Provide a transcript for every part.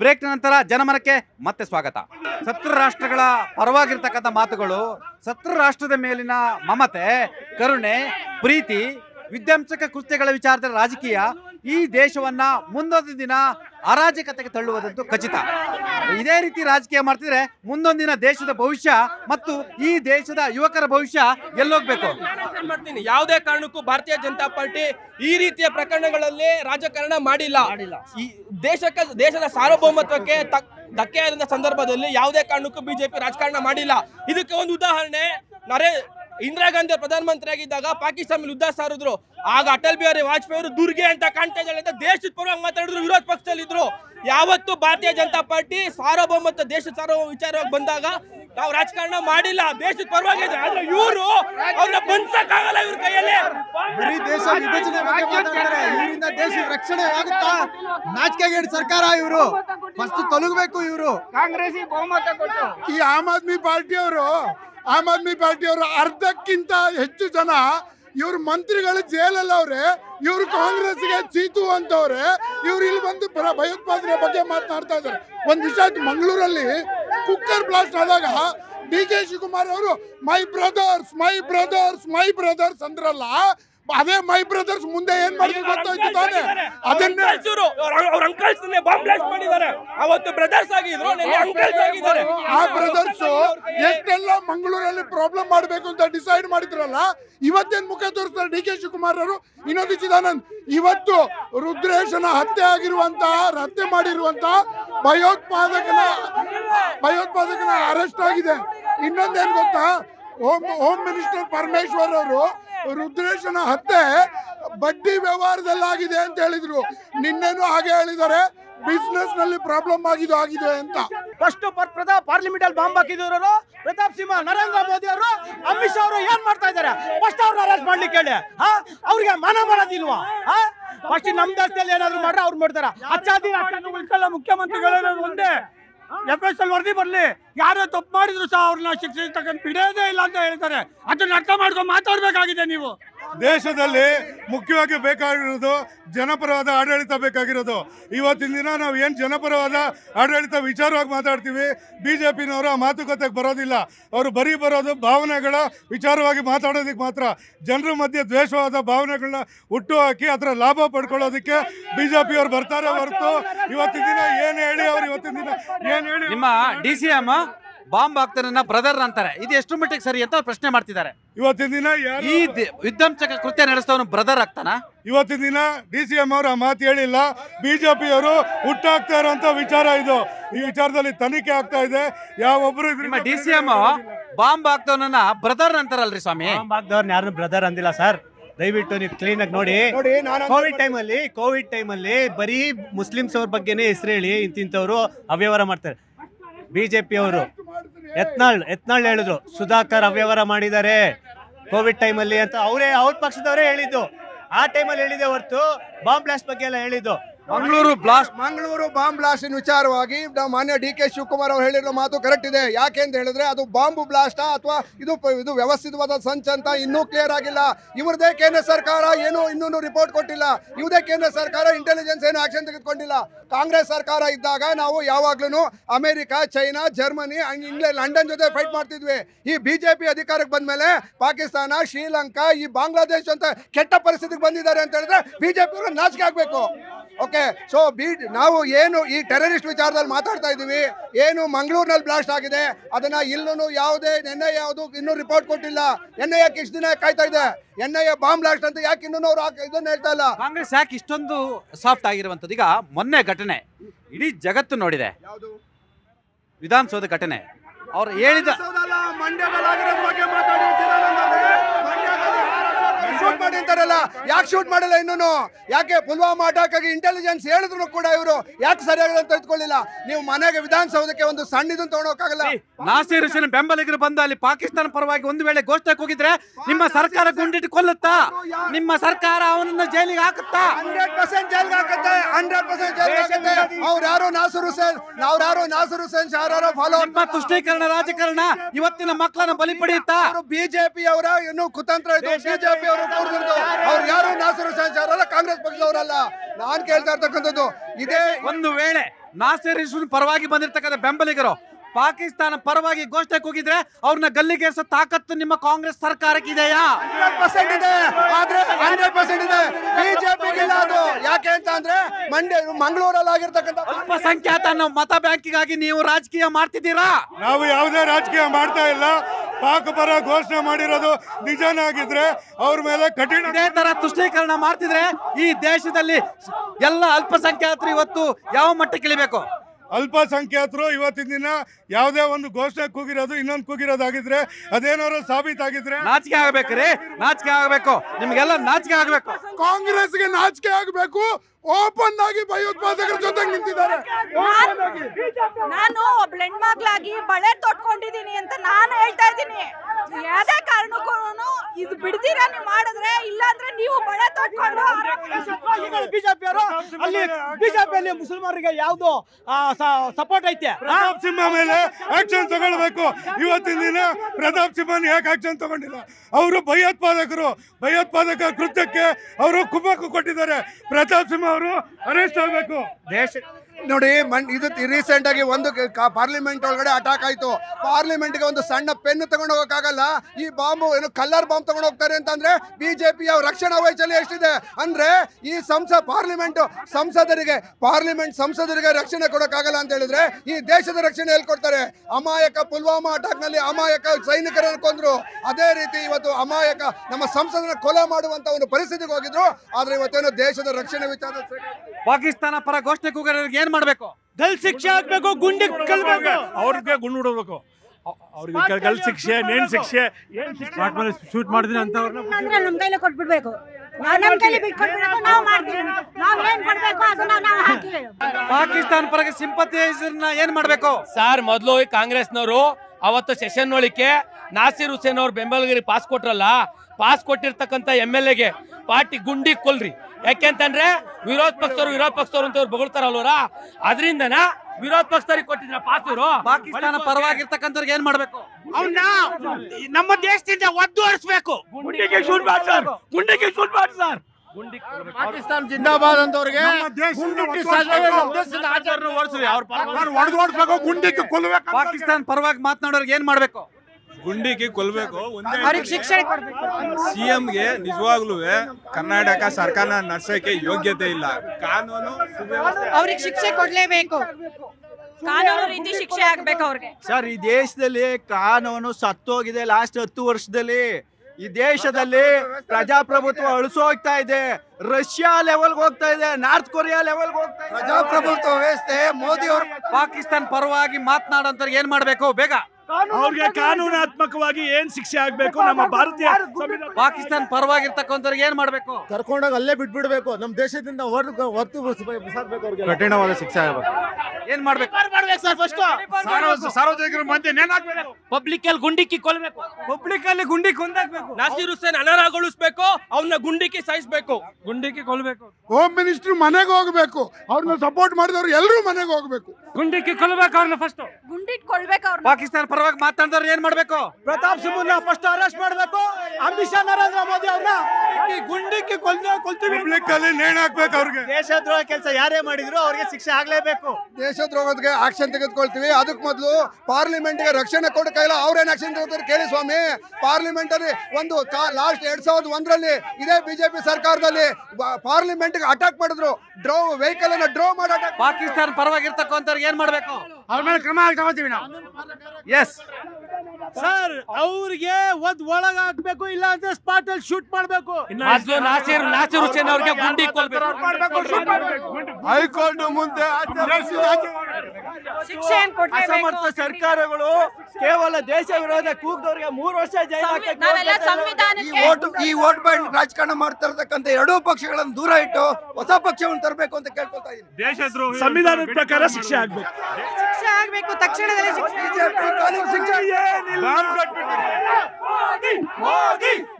Break ನಂತರ ಜನಮನಕ್ಕೆ ಮತ್ತೆ ಸ್ವಾಗತ. ಸತ್ರ ರಾಷ್ಟ್ರಗಳ ಪರವಾಗಿರ್ತಕ್ಕಂಥ ಮಾತುಗಳು, ಸತ್ರ ರಾಷ್ಟ್ರದ ಮೇಲಿನ ಮಮತೆ, ಕರುಣೆ, ಪ್ರೀತಿ ವಿಧ್ವಂಸಕ ಕೃತ್ಯಗಳ ವಿಚಾರದಲ್ಲಿ ರಾಜಕೀಯ ಈ ದೇಶವನ್ನ ಮುಂದೊಂದು ದಿನ ಅರಾಜಕತೆಗೆ ತಳ್ಳುವುದಂತೂ ಖಚಿತ. ಇದೇ ರೀತಿ ರಾಜಕೀಯ ಮಾಡ್ತಿದ್ರೆ ಮುಂದೊಂದು ದಿನ ದೇಶದ ಭವಿಷ್ಯ ಮತ್ತು ಈ ದೇಶದ ಯುವಕರ ಭವಿಷ್ಯ ಎಲ್ಲೋಗ್ಬೇಕು. ಏನ್ ಮಾಡ್ತೀನಿ. ಯಾವುದೇ ಕಾರಣಕ್ಕೂ ಭಾರತೀಯ ಜನತಾ ಪಾರ್ಟಿ ಈ ರೀತಿಯ ಪ್ರಕರಣಗಳಲ್ಲಿ ರಾಜಕಾರಣ ಮಾಡಿಲ್ಲ. ಈ ದೇಶಕ್ಕೆ ದೇಶದ ಸಾರ್ವಭೌಮತ್ವಕ್ಕೆ ಧಕ್ಕೆ ಆದ ಸಂದರ್ಭದಲ್ಲಿ ಯಾವುದೇ ಕಾರಣಕ್ಕೂ ಬಿಜೆಪಿ ರಾಜಕಾರಣ ಮಾಡಿಲ್ಲ. ಇದಕ್ಕೆ ಒಂದು ಉದಾಹರಣೆ ನರೇ ಇಂದಿರಾ ಗಾಂಧಿ ಅವರು ಪ್ರಧಾನಮಂತ್ರಿ ಆಗಿದ್ದಾಗ ಪಾಕಿಸ್ತಾನ ಮೇಲೆ ಯುದ್ಧ ಸಾರಿದ್ರು. ಆಗ ಅಟಲ್ ಬಿಹಾರಿ ವಾಜಪೇಯಿ ಅವರು ದುರ್ಗೆ ಅಂತ ಕಾಣ್ತಾ ಇದ್ದಾರೆ ಅಂತ ದೇಶದ ಪರವಾಗಿ ಮಾತಾಡಿದ್ರು ವಿರೋಧ ಪಕ್ಷದಲ್ಲಿ ಇದ್ರು ಯಾವತ್ತು ಭಾರತೀಯ ಜನತಾ ಪಾರ್ಟಿ ಸಾರ್ವಭೌಮತ್ವ ದೇಶದ ಸಾರ್ವಭೌಮ ವಿಚಾರವಾಗಿ ಬಂದಾಗ ನಾವು ರಾಜಕಾರಣ ಮಾಡಿಲ್ಲ ದೇಶದ ಪರವಾಗಿ. ಆದ್ರೆ ಇವರು ಅವ್ರನ್ನ ಬಂಧಿಸಕ್ಕಾಗಲ್ಲ ಇವ್ರ ಕೈಯಲ್ಲಿ. ಬರೀ ದೇಶ ವಿಭಜನೆ ಬಗ್ಗೆ ಮಾತಾಡ್ತಾರೆ. ಇವರಿಂದ ದೇಶ ರಕ್ಷಣೆ ಆಗುತ್ತಾ? ನಾಚಿಕೆಗೇಡ್ ಸರ್ಕಾರ ಇವರು? ಫಸ್ಟ್ ತೊಲಗಬೇಕು ಇವರು. ಕಾಂಗ್ರೆಸ್ ಬಹುಮತ ಕೊಟ್ಟು. ಈ ಆಮ್ ಆದ್ಮಿ ಪಾರ್ಟಿಯವರು ಆಮ್ ಆದ್ಮಿ ಪಾರ್ಟಿಯವರು ಅರ್ಧಕ್ಕಿಂತ ಹೆಚ್ಚು ಜನ ಇವ್ರ ಮಂತ್ರಿಗಳು ಜೈಲಲ್ಲ ಅವ್ರೆ ಇವ್ರು ಕಾಂಗ್ರೆಸ್ಗೆ ಚೀತು ಅಂತವ್ರೆ, ಇವ್ರು ಇಲ್ಲಿ ಬಂದು ಭಯೋತ್ಪಾದನೆ ಬಗ್ಗೆ ಮಾತನಾಡ್ತಾ ಇದ್ದಾರೆ. ಒಂದ್ ವಿಷಯ ಮಂಗಳೂರಲ್ಲಿ ಕುಕ್ಕರ್ ಬ್ಲಾಸ್ಟ್ ಆದಾಗ ಡಿ ಕೆ ಶಿವಕುಮಾರ್ ಅವರು my brothers my brothers my brothers ಅಂದ್ರಲ್ಲ ಅದೇ ಮೈ ಬ್ರದರ್ಸ್ ಮುಂದೆ ಏನ್ ಮಾಡಿದ್ರು ಗೊತ್ತಾಯ್ತು ತಾನೆ? ಅದನ್ನೇ ಇವ್ರು ಅವ್ರ ಅಂಕಲ್ಸ್ ಬಾಂಬ್ ಬ್ಲಾಸ್ಟ್ ಮಾಡಿದ್ದಾರೆ. ಅವತ್ತು ಬ್ರದರ್ಸ್ ಆಗಿದ್ರು ಅಂಕಲ್ಸ್ ಆಗಿದ್ದಾರೆ. ಆ ಬ್ರದರ್ಸ್ ಎಷ್ಟೆಲ್ಲ ಮಂಗಳೂರಲ್ಲಿ ಪ್ರಾಬ್ಲಮ್ ಮಾಡಬೇಕು ಅಂತ ಡಿಸೈಡ್ ಮಾಡಿದ್ರಲ್ಲ ಇವತ್ತೇನ್ ಮುಖ ತೋರಿಸ್ತಾರೆ ಡಿ ಕೆ ಶಿವಕುಮಾರ್ ಅವರು? ಇನ್ನೊಂದು ಚಿದಾನಂದ್ ಇವತ್ತು ರುದ್ರೇಶನ ಹತ್ಯೆ ಆಗಿರುವಂತಹ ಹತ್ಯೆ ಮಾಡಿರುವಂತಹ ಭಯೋತ್ಪಾದಕನ ಭಯೋತ್ಪಾದಕನ ಅರೆಸ್ಟ್ ಆಗಿದೆ. ಇನ್ನೊಂದೇನ್ ಗೊತ್ತಾ? ಹೋಮ್ ಹೋಮ್ ಮಿನಿಸ್ಟರ್ ಪರಮೇಶ್ವರ್ ಅವರು ರುದ್ರೇಶನ ಹತ್ಯೆ ಬಡ್ಡಿ ವ್ಯವಹಾರದಲ್ಲಾಗಿದೆ ಅಂತ ಹೇಳಿದ್ರು. ನಿನ್ನೆನೂ ಹಾಗೆ ಹೇಳಿದ್ದಾರೆ. ಬಿಸ್ನೆಸ್ನಲ್ಲಿ ಪ್ರಾಬ್ಲಮ್ ಆಗಿದೆ ಆಗಿದೆ ಅಂತ. ಫಸ್ಟ್ ಪ್ರತಾಪ್ ಪಾರ್ಲಿಮೆಂಟ್ ಅಲ್ಲಿ ಬಾಂಬ್ ಹಾಕಿದ್ರು ಪ್ರತಾಪ್ ಸಿಂಹ ನರೇಂದ್ರ ಮೋದಿ ಅವರು ಅಮಿತ್ ಶಾ ಅವರು ಏನ್ ಮಾಡ್ತಾ ಇದ್ದಾರೆ? ಫಸ್ಟ್ ಅವ್ರನ್ನ ಅರೆಸ್ಟ್ ಮಾಡ್ಲಿಕ್ಕೆ ಹೇಳಿ. ಅವ್ರಿಗೆ ಮಾನ ಮಾಡೋದಿಲ್ವಾ ಫಸ್ಟ್ ನಮ್ ದೇಶದಲ್ಲಿ ಏನಾದ್ರು ಮಾಡ್ರೆ ಅವ್ರು ಮಾಡ್ತಾರ? ಮುಖ್ಯಮಂತ್ರಿಗಳು ಒಂದೇ? ಎಫ್ ಎಸ್ ಎಲ್ ವರದಿ ಬರ್ಲಿ. ಯಾರೇ ತಪ್ಪು ಮಾಡಿದ್ರು ಸಹ ಅವ್ರನ್ನ ಶಿಕ್ಷಿಸ್ತಕ್ಕಂಥ ಬಿಡೋದೇ ಇಲ್ಲ ಅಂತ ಹೇಳ್ತಾರೆ ಅದನ್ನ ಅರ್ಥ ಮಾಡ್ಕೊಂಡು ಮಾತಾಡ್ಬೇಕಾಗಿದೆ ನೀವು. ದೇಶದಲ್ಲಿ ಮುಖ್ಯವಾಗಿ ಬೇಕಾಗಿರೋದು ಜನಪರವಾದ ಆಡಳಿತ ಬೇಕಾಗಿರೋದು. ಇವತ್ತಿನ ದಿನ ನಾವು ಏನು ಜನಪರವಾದ ಆಡಳಿತ ವಿಚಾರವಾಗಿ ಮಾತಾಡ್ತೀವಿ ಬಿ ಜೆ ಪಿನವರು ಆ ಮಾತುಕತೆಗೆ ಬರೋದಿಲ್ಲ. ಅವರು ಬರೀ ಬರೋದು ಭಾವನೆಗಳ ವಿಚಾರವಾಗಿ ಮಾತಾಡೋದಕ್ಕೆ ಮಾತ್ರ. ಜನರ ಮಧ್ಯೆ ದ್ವೇಷವಾದ ಭಾವನೆಗಳನ್ನ ಹುಟ್ಟು ಹಾಕಿ ಅದರ ಲಾಭ ಪಡ್ಕೊಳ್ಳೋದಕ್ಕೆ ಬಿ ಜೆ ಪಿಯವ್ರು ಬರ್ತಾರೆ ಹೊರತು. ಇವತ್ತಿನ ದಿನ ಏನು ಹೇಳಿ ಅವ್ರು ಇವತ್ತಿನ ದಿನ? ಏನು ಹೇಳಿ ನಿಮ್ಮ ಡಿ ಸಿ ಎಂ ಬಾಂಬ್ ಹಾಕ್ತಾನೆ ಬ್ರದರ್ ಅಂತಾರೆ. ಇದು ಎಷ್ಟು ಮಟ್ಟಿಗೆ ಸರಿ ಅಂತ ಪ್ರಶ್ನೆ ಮಾಡ್ತಿದ್ದಾರೆ. ಇವತ್ತಿನ ದಿನ ಯಾರು ಈ ದಿ- ವಿಧ್ವಂಸಕ ಕೃತ್ಯ ನಡೆಸ್ತವನು ಬ್ರದರ್ ಆಗ್ತಾನ? ಇವತ್ತಿನ ದಿನ ಡಿ ಸಿ ಎಂ ಅವರು ಆ ಮಾತು ಹೇಳಿಲ್ಲ. ಬಿಜೆಪಿಯವರು ಹುಟ್ಟಾಗ್ತಾ ಇರುವಂತ ವಿಚಾರ ಇದು. ಈ ವಿಚಾರದಲ್ಲಿ ತನಿಖೆ ಆಗ್ತಾ ಇದೆ. ಯಾವೊಬ್ರು ನಿಮ್ಮ ಡಿ ಸಿ ಎಂ ಬಾಂಬ್ ಹಾಕ್ತವನನ್ನ ಬ್ರದರ್ ಅಂತಾರಲ್ರಿ ಸ್ವಾಮಿ? ಬಾಂಬ್ ಯಾರು ಬ್ರದರ್ ಅಂದಿಲ್ಲ ಸರ್ ದಯವಿಟ್ಟು ನೀವು ಕ್ಲೀನ್ ಆಗಿ ನೋಡಿ. ನೋಡಿ ನಾನು ಕೋವಿಡ್ ಟೈಮಲ್ಲಿ ಕೋವಿಡ್ ಟೈಮಲ್ಲಿ ಬರೀ ಮುಸ್ಲಿಮ್ಸ್ ಅವ್ರ ಬಗ್ಗೆನೇ ಹೆಸರು ಹೇಳಿ ಇಂತಿಂಥವ್ರು ಅವ್ಯವಹಾರ ಮಾಡ್ತಾರೆ. ಬಿಜೆಪಿ ಅವರು ಯತ್ನಾಳ್ ಯತ್ನಾಳ್ ಹೇಳಿದ್ರು, ಸುಧಾಕರ್ ಅವ್ಯವಹಾರ ಮಾಡಿದ್ದಾರೆ ಕೋವಿಡ್ ಟೈಮಲ್ಲಿ ಅಂತ ಅವರೇ, ಅವ್ರ ಪಕ್ಷದವರೇ ಹೇಳಿದ್ದು. ಆ ಟೈಮಲ್ಲಿ ಹೇಳಿದೆ ಹೊರತು ಬಾಂಬ್ ಬ್ಲಾಸ್ಟ್ ಬಗ್ಗೆ ಎಲ್ಲ ಹೇಳಿದ್ದು. ಮಂಗಳೂರು ಬ್ಲಾಸ್ಟ್ ಮಂಗಳೂರು ಬಾಂಬ್ ಬ್ಲಾಸ್ಟಿನ ವಿಚಾರವಾಗಿ ನಾವು ಮಾನ್ಯ ಡಿ ಕೆ ಶಿವಕುಮಾರ್ ಅವರು ಹೇಳಿರೋ ಮಾತು ಕರೆಕ್ಟ್ ಇದೆ. ಯಾಕೆ ಅಂತ ಹೇಳಿದ್ರೆ ಅದು ಬಾಂಬ್ ಬ್ಲಾಸ್ಟಾ ಅಥವಾ ಇದು ಇದು ವ್ಯವಸ್ಥಿತವಾದ ಸಂಚ ಅಂತ ಇನ್ನೂ ಕ್ಲಿಯರ್ ಆಗಿಲ್ಲ. ಇವ್ರದೇ ಕೇಂದ್ರ ಸರ್ಕಾರ ಏನು ಇನ್ನೂ ರಿಪೋರ್ಟ್ ಕೊಟ್ಟಿಲ್ಲ. ಇವ್ರದೇ ಕೇಂದ್ರ ಸರ್ಕಾರ ಇಂಟೆಲಿಜೆನ್ಸ್ ಏನು ಆಕ್ಷನ್ ತೆಗೆದುಕೊಂಡಿಲ್ಲ. ಕಾಂಗ್ರೆಸ್ ಸರ್ಕಾರ ಇದ್ದಾಗ ನಾವು ಯಾವಾಗ್ಲೂ America, China, Germany England London ಜೊತೆ ಫೈಟ್ ಮಾಡ್ತಿದ್ವಿ. ಈ ಬಿಜೆಪಿ ಅಧಿಕಾರಕ್ಕೆ ಬಂದ ಮೇಲೆ ಪಾಕಿಸ್ತಾನ, ಶ್ರೀಲಂಕಾ, ಈ ಬಾಂಗ್ಲಾದೇಶ್ ಅಂತ ಕೆಟ್ಟ ಪರಿಸ್ಥಿತಿಗೆ ಬಂದಿದ್ದಾರೆ ಅಂತ ಹೇಳಿದ್ರೆ ಬಿಜೆಪಿ ನಾಚಿಕೆ ಆಗ್ಬೇಕು. ಓಕೆ ಸೊ ಬಿ, ನಾವು ಏನು ಈ ಟೆರರಿಸ್ಟ್ ವಿಚಾರದಲ್ಲಿ ಮಾತಾಡ್ತಾ ಇದ್ದೀವಿ, ಏನು ಮಂಗಳೂರಿನಲ್ಲಿ ಬ್ಲಾಸ್ಟ್ ಆಗಿದೆ, ಅದನ್ನ ಇಲ್ಲೂ ಯಾವುದೇ ಐ ಯಾವುದು ಇನ್ನೂ ರಿಪೋರ್ಟ್ ಕೊಟ್ಟಿಲ್ಲ. ಎನ್ ಐ ಇಷ್ಟು ದಿನ ಕಾಯ್ತಾ ಇದೆ? ಎನ್ ಐ ಬಾಂಬ್ ಬ್ಲಾಸ್ಟ್ ಅಂತ ಯಾಕೆ ಇನ್ನೂ ಅವ್ರು ಇದನ್ನ ಹೇಳ್ತಾ ಇಲ್ಲ? ಕಾಂಗ್ರೆಸ್ ಯಾಕೆ ಇಷ್ಟೊಂದು ಸಾಫ್ಟ್ ಆಗಿರುವಂತದ್ದು ಈಗ ಮೊನ್ನೆ ಇಡೀ ಜಗತ್ತು ನೋಡಿದೆ. ವಿಧಾನಸೌಧ ಘಟನೆ. ಅವ್ರು ಹೇಳಿದ ಅಂತಾರಲ್ಲ? ಯಾಕೆ ಶೂಟ್ ಮಾಡಲ್ಲ ಇನ್ನೂ ಯಾಕೆ ಪುಲ್ವಾಮಾ ಅಟ್ಯಾಕ್ ಇಂಟೆಲಿಜೆನ್ಸ್ ಹೇಳಿದ್ರು ಕೂಡ ಇವರು? ಯಾಕೆ ಸರಿಯಾಗಿ ಅಂತ ಇದ್ಕೊಳ್ಳಿಲ್ಲ ನೀವು ಮನೆಗೆ ವಿಧಾನಸೌಧಕ್ಕೆ ಒಂದು ಸಣ್ಣ ತಗೊಂಡೋಗಲ್ಲ ನಾಸೀರ್ ಹುಸೇನ್ ಬೆಂಬಲಿಗರು ಬಂದು ಅಲ್ಲಿ ಪಾಕಿಸ್ತಾನ ಪರವಾಗಿ ಒಂದು ವೇಳೆ ಘೋಷಣೆ ಹೋಗಿದ್ರೆ ನಿಮ್ಮ ಸರ್ಕಾರ ಗುಂಡಿಟ್ಟು ಕೊಲ್ಲುತ್ತಾ? ನಿಮ್ಮ ಸರ್ಕಾರ ಅವನನ್ನ ಜೈಲಿಗೆ ಹಾಕುತ್ತಾ? ಹಂಡ್ರೆಡ್ ಪರ್ಸೆಂಟ್ ಜೈಲಿಗೆ ಹಾಕುತ್ತೆ. ಹಂಡ್ರೆಡ್ ಪರ್ಸೆಂಟ್ ಜೈಲಿಗೆ ಹಾಕುತ್ತೆ. ಅವ್ರು ಯಾರು ನಾಸರ್ ಹುಸೇನ್? ಅವ್ರು ಯಾರು ನಾಸರ್ ಹುಸೇನ್ ಫಾಲೋ ನಿಮ್ಮ ತುಷ್ಟೀಕರಣ ರಾಜಕಾರಣ ಇವತ್ತಿನ ಮಕ್ಕಳನ್ನ ಬಲಿ ಪಡೆಯುತ್ತಾ? ಬಿಜೆಪಿ ಅವರ ಏನು ಕುತಂತ್ರ ಇದು ಬಿಜೆಪಿ ಅವರು ಅವ್ರು ಯಾರು? ನಾಸರ್ ಹುಸೇನ್ ಅವರಲ್ಲ ಕಾಂಗ್ರೆಸ್ ಪಕ್ಷದವರಲ್ಲ? ನಾನ್ ಕೇಳ್ತಾ ಇರ್ತಕ್ಕಂಥದ್ದು. ಇದೇ ಒಂದು ವೇಳೆ ನಾಸರ್ ಪರವಾಗಿ ಬಂದಿರ್ತಕ್ಕಂಥ ಬೆಂಬಲಿಗರು ಪಾಕಿಸ್ತಾನ ಪರವಾಗಿ ಘೋಷಣೆ ಕೂಗಿದ್ರೆ ಅವ್ರನ್ನ ಗಲ್ಲಿಗೇರಿಸೋ ತಾಕತ್ತು ನಿಮ್ಮ ಕಾಂಗ್ರೆಸ್ ಸರ್ಕಾರಕ್ಕೆ ಇದೆಯಾ ಪರ್ಸೆಂಟ್ ಇದೆ. ಆದ್ರೆ ಹಂಡ್ರೆಡ್ ಪರ್ಸೆಂಟ್ ಇದೆ. ಅದು. ಯಾಕೆ ಅಂತ ಅಂದ್ರೆ ಮಂಡ್ಯ ಮಂಗಳೂರಲ್ಲಿ ಆಗಿರ್ತಕ್ಕಂಥ ಅಲ್ಪಸಂಖ್ಯಾತ ಮತ ಬ್ಯಾಂಕಿಗಾಗಿ ನೀವು ರಾಜಕೀಯ ಮಾಡ್ತಿದ್ದೀರಾ? ನಾವು ಯಾವುದೇ ರಾಜಕೀಯ ಮಾಡ್ತಾ ಇಲ್ಲ. ಪಾಕ ಪರ ಘೋಷಣೆ ಮಾಡಿರೋದು ನಿಜನಾಗಿದ್ರೆ ಅವ್ರ ಮೇಲೆ ಕಠಿಣ ಇದೇ ತರ ತುಷ್ಟೀಕರಣ ಮಾಡ್ತಿದ್ರೆ ಈ ದೇಶದಲ್ಲಿ ಎಲ್ಲ ಅಲ್ಪಸಂಖ್ಯಾತರು ಇವತ್ತು ಯಾವ ಮಟ್ಟಕ್ಕೆ ಇಳಿಬೇಕು? ಅಲ್ಪಸಂಖ್ಯಾತರು ಇವತ್ತಿನ ದಿನ ಯಾವುದೇ ಒಂದು ಘೋಷಣೆ ಕೂಗಿರೋದು ಇನ್ನೊಂದು ಕೂಗಿರೋದಾಗಿದ್ರೆ ಅದೇನಾದ್ರು ಸಾಬೀತಾಗಿದ್ರೆ? ನಾಚಿಕೆ ಆಗ್ಬೇಕ್ರಿ ನಾಚಿಕೆ ಆಗ್ಬೇಕು. ನಿಮ್ಗೆಲ್ಲ ನಾಚಿಕೆ ಆಗ್ಬೇಕು. ಕಾಂಗ್ರೆಸ್ಗೆ ನಾಚಿಕೆ ಆಗ್ಬೇಕು. ಓಪನ್ ಆಗಿ ಭಯೋತ್ಪಾದಕರ ಜೊತೆ ನಿಂತಿದ್ದಾರೆ. ನಾನು ಒಬ್ಳು ಹೆಣ್ಮಕ್ಳಾಗಿ ಬಳೆ ತೊಟ್ಕೊಂಡಿದೀನಿ ಅಂತ ನಾನು ಹೇಳ್ತಾ ಇದ್ದೀನಿ. ಯಾವ್ದೇ ಕಾರಣಕ್ಕೂ ಇದು ಬಿಡ್ತೀರಾ ನೀವು ಮಾಡಿದ್ರೆ? ಇಲ್ಲಾಂದ್ರೆ ನೀವು ಬಳೆ ಬಿಜೆಪಿ ಅವರು ಅಲ್ಲಿ ಬಿಜೆಪಿಯಲ್ಲಿ ಮುಸಲ್ಮಾನರಿಗೆ ಯಾವ್ದು ಸಪೋರ್ಟ್ ಐತೆ? ಪ್ರತಾಪ್ ಸಿಂಹ ಮೇಲೆ ಆಕ್ಷನ್ ತಗೊಳ್ಬೇಕು. ಇವತ್ತಿನ ದಿನ ಪ್ರತಾಪ್ ಸಿಂಹನ್ ಯಾಕೆ ಆಕ್ಷನ್ ತಗೊಂಡಿಲ್ಲ? ಅವರು ಭಯೋತ್ಪಾದಕರು. ಭಯೋತ್ಪಾದಕ ಕೃತ್ಯಕ್ಕೆ ಅವರು ಕುಮ್ಮಕ್ಕು ಕೊಟ್ಟಿದ್ದಾರೆ. ಪ್ರತಾಪ್ ಸಿಂಹ ಅವರು ಅರೆಸ್ಟ್ ಆಗಬೇಕು. ದೇಶ ನೋಡಿ ಮಣ್ ಇದು ರೀಸೆಂಟ್ ಆಗಿ ಒಂದು ಪಾರ್ಲಿಮೆಂಟ್ ಒಳಗಡೆ ಅಟ್ಯಾಕ್ ಆಯ್ತು. ಪಾರ್ಲಿಮೆಂಟ್ಗೆ ಒಂದು ಸಣ್ಣ ಪೆನ್ ತಗೊಂಡು ಹೋಗಕ್ಕಾಗಲ್ಲ. ಈ ಬಾಂಬು ಏನು ಕಲ್ಲರ್ ಬಾಂಬ್ ತಗೊಂಡು ಹೋಗ್ತಾರೆ ಅಂತಂದ್ರೆ ಬಿಜೆಪಿಯ ರಕ್ಷಣಾ ವೈಚಲ್ಯ ಎಷ್ಟಿದೆ? ಅಂದ್ರೆ ಈ ಸಂಸ ಪಾರ್ಲಿಮೆಂಟ್ ಸಂಸದರಿಗೆ ಪಾರ್ಲಿಮೆಂಟ್ ಸಂಸದರಿಗೆ ರಕ್ಷಣೆ ಕೊಡೋಕ್ಕಾಗಲ್ಲ ಅಂತ ಹೇಳಿದ್ರೆ ಈ ದೇಶದ ರಕ್ಷಣೆ ಎಲ್ಲಿ ಕೊಡ್ತಾರೆ? ಅಮಾಯಕ ಪುಲ್ವಾಮಾ ಅಟ್ಯಾಕ್ನಲ್ಲಿ ಅಮಾಯಕ ಸೈನಿಕರನ್ನು ಕೊಂದ್ರು. ಅದೇ ರೀತಿ ಇವತ್ತು ಅಮಾಯಕ ನಮ್ಮ ಸಂಸದನ ಕೊಲೆ ಮಾಡುವಂತ ಒಂದು ಪರಿಸ್ಥಿತಿಗೆ ಹೋಗಿದ್ರು. ಆದ್ರೆ ಇವತ್ತೇನು ದೇಶದ ರಕ್ಷಣೆ ವಿಚಾರ ಪಾಕಿಸ್ತಾನ ಪರ ಘೋಷಣೆ ಕೂಗೋರಿಗೆ ಏನ್ ಮಾಡ್ಬೇಕು? ಗಲ್ ಶಿಕ್ಷೆ ಆಗ್ಬೇಕು ಗುಂಡಿ ಕಲ್ಬೇಕು. ಅವ್ರಿಗೆ ಗುಂಡು ಹುಡಬೇಕು ಅವ್ರಿಗೆ ಗಲ್ ಶಿಕ್ಷೆ ನೇಣ್ ಶಿಕ್ಷೆ ಏನ್ ಶಿಕ್ಷೆ? ಮೇಲೆ ಶೂಟ್ ಮಾಡಿದ್ರೆ ಅಂತ ನಮ್ಮ ನಮ್ ಕೈಲಿ ಕೊಟ್ಬಿಡ್ಬೇಕು. ನಾವ್ ನಮ್ ಕೈಲಿ ಬಿಟ್ಕೊಟ್ಬಿಡ್ಬೇಕು ನಾವು ಮಾಡ್ತೀವಿ. ನಾವ್ ಏನ್ ಕೊಡ್ಬೇಕು ಅದನ್ನ ನಾವು ಹಾಕ್ತೀವಿ ಪಾಕಿಸ್ತಾನ ಪರಗೆ ಸಿಂಪತೈಸರ್ನ ಏನ್ ಮಾಡ್ಬೇಕು? ಸರ್ ಮೊದಲು ಕಾಂಗ್ರೆಸ್ನವರು ಅವತ್ತು ಸೆಷನ್ ಒಳಿಕೆ ನಾಸೀರ್ ಹುಸೇನ್ ಅವ್ರ ಬೆಂಬಲಗಿರಿ ಪಾಸ್ ಕೊಟ್ರಲ್ಲ ಪಾಸ್ ಕೊಟ್ಟಿರ್ತಕ್ಕಂಥ ಎಂ ಎಲ್ ಎಗೆ ಪಾರ್ಟಿ ಗುಂಡಿ ಕೊಲ್ರಿ. ಯಾಕೆಂತಂದ್ರೆ ವಿರೋಧ ಪಕ್ಷದವ್ರು ವಿರೋಧ ಪಕ್ಷದವ್ರು ಅಂತ ಅವ್ರು. ಬೊಗಳ್ತಾರಲ್ವರ ಅದರಿಂದನ ವಿರೋಧ ಪಕ್ಷದವ್ರಿಗೆ ಕೊಟ್ಟಿದ್ರ ಪಾಸ್ ಇವರು. ಪಾಕಿಸ್ತಾನ ಪರವಾಗಿರ್ತಕ್ಕಂಥವ್ರಿಗೆ ಏನ್ ಮಾಡ್ಬೇಕು? ಅವನ್ನ ನಮ್ಮ ದೇಶದಿಂದ ಒದ್ದು ಹರಿಸ್ಬೇಕು. ಗುಂಡಿಗೆ ಶೂಟ್ ಮಾಡಿ ಸರ್. ಗುಂಡಿಗೆ ಶೂಟ್ ಮಾಡಿ ಸರ್. ಪಾಕಿಸ್ತಾನ ಜಿಂದಾಬಾದ್ ಅಂತವ್ರಿಗೆ ಹೊಡೆದು ಓಡಿಸ್ಬೇಕು ಗುಂಡಿಗೆ ಕೊಲ್ಬೇಕು ಪಾಕಿಸ್ತಾನ ಪರವಾಗಿ ಮಾತನಾಡೋರ್ಗೆ ಏನ್ ಮಾಡ್ಬೇಕು? ಗುಂಡಿಗೆ ಕೊಲ್ಬೇಕು ಅವ್ರಿಗೆ ಶಿಕ್ಷೆ ಕೊಡ್ಬೇಕು. ಸಿಎಂಗೆ ನಿಜವಾಗ್ಲೂ ಕರ್ನಾಟಕ ಸರ್ಕಾರ ನಡ್ಸೋಕೆ ಯೋಗ್ಯತೆ ಇಲ್ಲ. ಕಾನೂನು ಅವ್ರಿಗೆ ಶಿಕ್ಷೆ ಕೊಡ್ಲೇಬೇಕು. ಕಾನೂನು ರೀತಿ ಶಿಕ್ಷೆ ಆಗ್ಬೇಕು ಅವ್ರಿಗೆ. ಸರ್ ಈ ದೇಶದಲ್ಲಿ ಕಾನೂನು ಸತ್ತೋಗಿದೆ ಲಾಸ್ಟ್ ಹತ್ತು ವರ್ಷದಲ್ಲಿ. ಈ ದೇಶದಲ್ಲಿ ಪ್ರಜಾಪ್ರಭುತ್ವ ಅಳಿಸೋಗ್ತಾ ಇದೆ. ರಷ್ಯಾ ಲೆವೆಲ್ ಹೋಗ್ತಾ ಇದೆ ನಾರ್ತ್ ಕೊರಿಯಾ ಲೆವೆಲ್ ಹೋಗ್ತಾ ಇದೆ. ಪ್ರಜಾಪ್ರಭುತ್ವ ವ್ಯವಸ್ಥೆ ಮೋದಿ ಅವರು ಪಾಕಿಸ್ತಾನ ಪರವಾಗಿ ಮಾತನಾಡೋಂಥವ್ರಿಗೆ ಏನ್ ಮಾಡ್ಬೇಕು? ಬೇಗ. ಅವ್ರಿಗೆ ಕಾನೂನಾತ್ಮಕವಾಗಿ ಏನ್ ಶಿಕ್ಷೆ ಆಗ್ಬೇಕು? ನಮ್ಮ ಭಾರತೀಯ ಪಾಕಿಸ್ತಾನ ಪರವಾಗಿರ್ತಕ್ಕಂಥವ್ರಿಗೆ ಏನ್ ಮಾಡ್ಬೇಕು? ಕರ್ಕೊಂಡೋಗಿ ಅಲ್ಲೇ ಬಿಟ್ಬಿಡ್ಬೇಕು. ನಮ್ಮ ದೇಶದಿಂದ ಹೊರತು ಅವ್ರಿಗೆ ಕಠಿಣವಾದ ಶಿಕ್ಷೆ ಆಗಬೇಕು. ಏನ್ ಮಾಡ್ಬೇಕು? ಸಾರ್ವಜನಿಕರ ಮಧ್ಯೆ ನೇಣಾಕ್ಬೇಕು ಪಬ್ಲಿಕ್ ಅಲ್ಲಿ ಗುಂಡಿಕ್ಕಿ ಕೊಲ್ಬೇಕು. ಪಬ್ಲಿಕ್ ಅಲ್ಲಿ ಗುಂಡಿ ಕೊಂದಾಕ್ಬೇಕು. ನಾಸೀರ್ ಹುಸೇನ್ ಅನರ್ಹಗೊಳಿಸ್ಬೇಕು ಅವನ್ನ ಗುಂಡಿಕ್ಕಿ ಸಾಯಿಸ್ಬೇಕು. ಗುಂಡಿಕ್ಕಿ ಕೊಲ್ಬೇಕು. ಹೋಮ್ ಮಿನಿಸ್ಟರ್ ಮನೆಗೆ ಹೋಗ್ಬೇಕು. ಅವ್ರನ್ನ ಸಪೋರ್ಟ್ ಮಾಡಿದವ್ರು ಎಲ್ಲರೂ ಮನೆಗೆ ಹೋಗ್ಬೇಕು. ಗುಂಡಿಕ್ಕಿ ಕೊಲ್ಬೇಕು ಅವ್ರನ್ನ ಫಸ್ಟ್ ಗುಂಡಿಟ್ ಕೊಲ್ಬೇಕು ಅವ್ರನ್ನ. ಪಾಕಿಸ್ತಾನ ಪರವಾಗಿ ಮಾತಾಡಿದವ್ರು ಏನ್ ಮಾಡ್ಬೇಕು? ಪ್ರತಾಪ್ ಸಿಂಹನ ಫಸ್ಟ್ ಅರೆಸ್ಟ್ ಮಾಡ್ಬೇಕು. ಅಮಿತ್ ಶಾ ನರೇಂದ್ರ ಮೋದಿ ಅವ್ರನ್ನ ಗುಂಡಿಕ್ಕಿ ಕೊಲ್ತೀವಿ. ಪಬ್ಲಿಕ್ ಅಲ್ಲಿ ನೇಣ ಹಾಕ್ಬೇಕು ಅವ್ರಿಗೆ. ದೇಶದ್ರೋಹ ಕೆಲಸ ಯಾರೇ ಮಾಡಿದ್ರು ಅವ್ರಿಗೆ ಶಿಕ್ಷೆ ಆಗ್ಲೇಬೇಕು. ದೇಶದ್ರೋಹಕ್ಕೆ ಆಕ್ಷನ್ ತೆಗೆದುಕೊಳ್ತೀವಿ. ಅದಕ್ಕೆ ಮೊದಲು ಪಾರ್ಲಿಮೆಂಟ್ಗೆ ಗೆ ರಕ್ಷಣೆ ಕೈಲ ಅವ್ರೇನು ಆಕ್ಷನ್ ತಗೋತಾರೆ ಕೇಳಿ ಸ್ವಾಮಿ. ಪಾರ್ಲಿಮೆಂಟ್ ಅಲ್ಲಿ ಒಂದು ಲಾಸ್ಟ್ ಎರಡ್ ಸಾವಿರದ ಒಂದರಲ್ಲಿ ಇದೇ ಬಿಜೆಪಿ ಸರ್ಕಾರದಲ್ಲಿ ಪಾರ್ಲಿಮೆಂಟ್ಗೆ ಅಟ್ಯಾಕ್ ಮಾಡಿದ್ರು. ಡ್ರೋ ವೆಹಿಕಲ್ ಅನ್ನ ಡ್ರೋ ಮಾಡಿ ಪಾಕಿಸ್ತಾನ ಪರವಾಗಿರ್ತಕ್ಕಂಥವ್ರಿಗೆ ಏನ್ ಮಾಡ್ಬೇಕು? ಅವ್ರ ಮೇಲೆ ಕ್ರಮ ತಗೋತೀವಿ ನಾವು. ಎಸ್ ಸರ್ ಅವ್ರಿಗೆ ಒದ್ ಒಳಗ ಹಾಕ್ಬೇಕು ಇಲ್ಲ ಅಂದ್ರೆ ಸ್ಪಾಟ್ ಅಲ್ಲಿ ಶೂಟ್ ಮಾಡ್ಬೇಕು. ಮೊದ್ಲು ನಾಸೀರ್ ನಾಸೀರ್ ಹುಸೇನ್ ಅವ್ರಿಗೆ ಗುಂಡಿ ಹೈಕೋರ್ಟ್ ಮುಂದೆ ಅಸಮರ್ಥ ಸರ್ಕಾರಗಳು ಕೇವಲ ದೇಶ ವಿರೋಧ ಕೂಗ್ದವ್ರಿಗೆ ಮೂರು ವರ್ಷ ಈ ಓಟ್ ಈ ವೋಟ್ ಬ್ಯಾಂಕ್ ರಾಜಕಾರಣ ಮಾಡ್ತಾ ಇರ್ತಕ್ಕಂಥ ಎರಡೂ ಪಕ್ಷಗಳನ್ನು ದೂರ ಇಟ್ಟು ಹೊಸ ಪಕ್ಷವನ್ನು ತರಬೇಕು ಅಂತ ಕೇಳ್ಕೊತಾ ಇದ್ದೀನಿ. ದೇಶದ್ರೋಹ ಸಂವಿಧಾನದ ಪ್ರಕಾರ ಶಿಕ್ಷೆ ಆಗ್ಬೇಕು. ಶಿಕ್ಷೆ ಆಗ್ಬೇಕು ತಕ್ಷಣದಲ್ಲಿ ಶಿಕ್ಷೆ ಬಿಜೆಪಿ ಕಾನೂನು ಶಿಕ್ಷೆ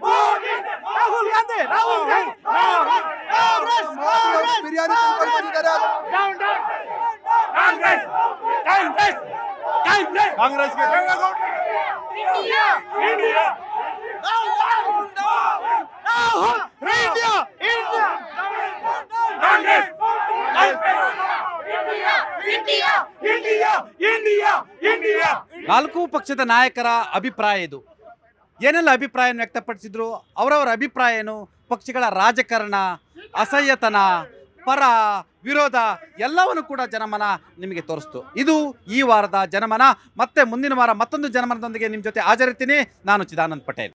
ಬಾಂಬ್ ಕಟ್ಬಿಟ್ಟು ರಾಹುಲ್ ಗಾಂಧಿ ರಾಹುಲ್ ಗಾಂಧಿ ಕಾಂಗ್ರೆಸ್, ಕಾಂಗ್ರೆಸ್. ಬಿರಿಯಾನಿ ತಿನ್ಕೊಂಡು ಬಂದಿದ್ದಾರೆ ಕಾಂಗ್ರೆಸ್ಗೆ ಇಂಡಿಯಾ ಇಂಡಿಯಾ ನಾಲ್ಕು ಪಕ್ಷದ ನಾಯಕರ ಅಭಿಪ್ರಾಯ ಇದು. ಏನೆಲ್ಲ ಅಭಿಪ್ರಾಯ ವ್ಯಕ್ತಪಡಿಸಿದ್ರು? ಅವರವರ ಅಭಿಪ್ರಾಯ ಏನು? ಪಕ್ಷಗಳ ರಾಜಕಾರಣ, ಅಸಹ್ಯತನ, ಪರ, ವಿರೋಧ ಎಲ್ಲವನ್ನು ಕೂಡ ಜನಮನ ನಿಮಗೆ ತೋರಿಸ್ತು. ಇದು ಈ ವಾರದ ಜನಮನ. ಮತ್ತೆ ಮುಂದಿನ ವಾರ ಮತ್ತೊಂದು ಜನಮನದೊಂದಿಗೆ ನಿಮ್ಮ ಜೊತೆ ಹಾಜರಿರ್ತೀನಿ. ನಾನು ಚಿದಾನಂದ್ ಪಟೇಲ್.